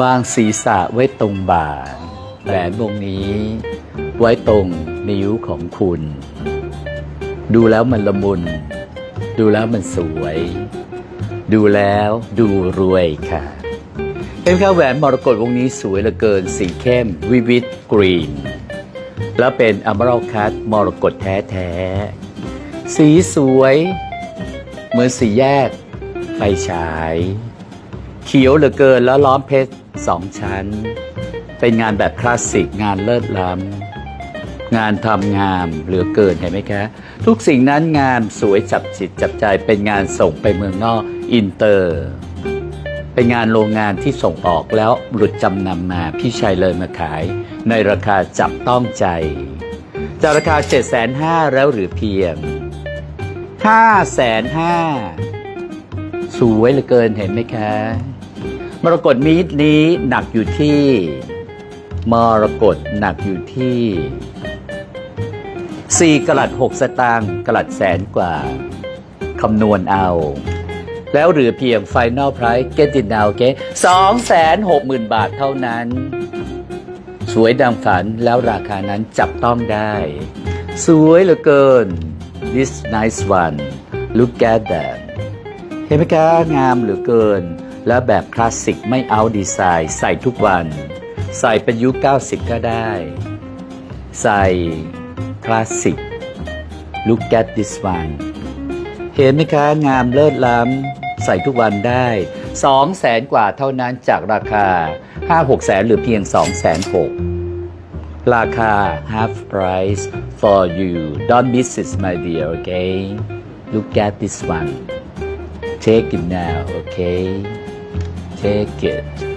วางศีรษะไว้ตรงบ่าแหวนวงนี้ ไว้ตรงนิ้วของคุณ ดูแล้วมันละมุน ดูแล้วมันสวย ดูแล้วดูรวยค่ะเอ็มค่าแหวนมรกตวงนี้สวยเหลือเกินสีเข้ม วิวิตกรีน แล้วเป็นอ m ม r รัลคัตมรกตแท้ๆสีสวย เหมือนสีแยกไฟฉาย เขียวเหลือเกินแล้วล้อมเพชร สองชั้น เป็นงานแบบคลาสสิกงานเลิศล้ำงานทำงามเหลือเกินเห็นไหมคะ ทุกสิ่งนั้นงานสวยจับจิตจับใจเป็นงานส่งไปเมืองนอกอินเตอร์ เป็นงานโรงงานที่ส่งออกแล้วหลุดจำนำมาพี่ชัยเลยมาขาย ในราคาจับต้องใจจากราคา 7 5 0 0 0แล้วหรือเพียง 5 5 0 0 0สวยเหลือเกินเห็นไหมคะ มรกตมีดนี้หนักอยู่ที่ มรกตหนักอยู่ที่ 4กลัด6สตางค์กลัดแสนกว่าคำนวณเอา แล้วเหลือเพียง Final Price Get it now เก๋260,000บาทเท่านั้น สวยดังฝันแล้วราคานั้นจับต้องได้ สวยเหลือเกิน this nice one look at that เห็นไหมคะงามเหลือเกิน และแบบคลาสสิกไม่เอาดีไซน์ใส่ทุกวัน ใส่เป็นยุค 90 ก็ได้ ใส่คลาสสิก look at this one เห็นไหมคะงามเลิศล้ำ ใส่ทุกวันได้ 2 แสนกว่าเท่านั้นจากราคา 5-6 แสนหรือเพียง 2 แสน6ราคา half price for you don't miss it my dear okay look at this one take it now okay take it